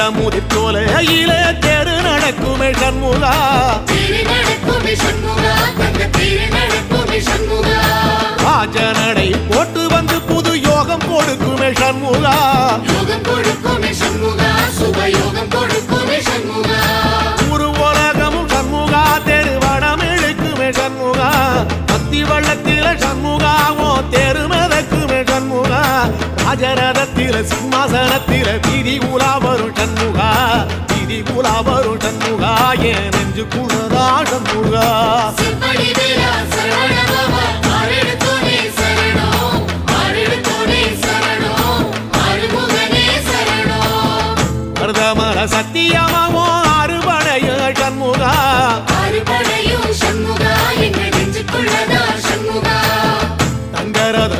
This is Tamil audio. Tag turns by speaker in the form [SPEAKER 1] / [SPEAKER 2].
[SPEAKER 1] இளமுதிர் சோலையிலே தேரு நடக்குமே சண்முகா ராஜனடை போட்டு வந்து புது யோகம் கொடுக்குமே சண்முகா. ஒரு உலகமும் சண்முகா தெரு வடம் இழுக்குமே சண்முகா. பத்தி வள்ளத்தில சண்முகாவோ தெரு ராஜரதத்தில சிம்மாசனத்தில வீதி உலா வரும் சண்முகா. வீதி உலா வரும் சண்முகா. என் சண்முகா
[SPEAKER 2] சரணம் ஆறுமுகனே சரணம்.
[SPEAKER 1] பிரதமர சத்தியமாவோ அறுபடைய சண்முகா.
[SPEAKER 2] ஆறுபடையும் சண்முகா. எங்கள் நெஞ்சுக்குள்ளதா சண்முகா.
[SPEAKER 1] தங்கரதம்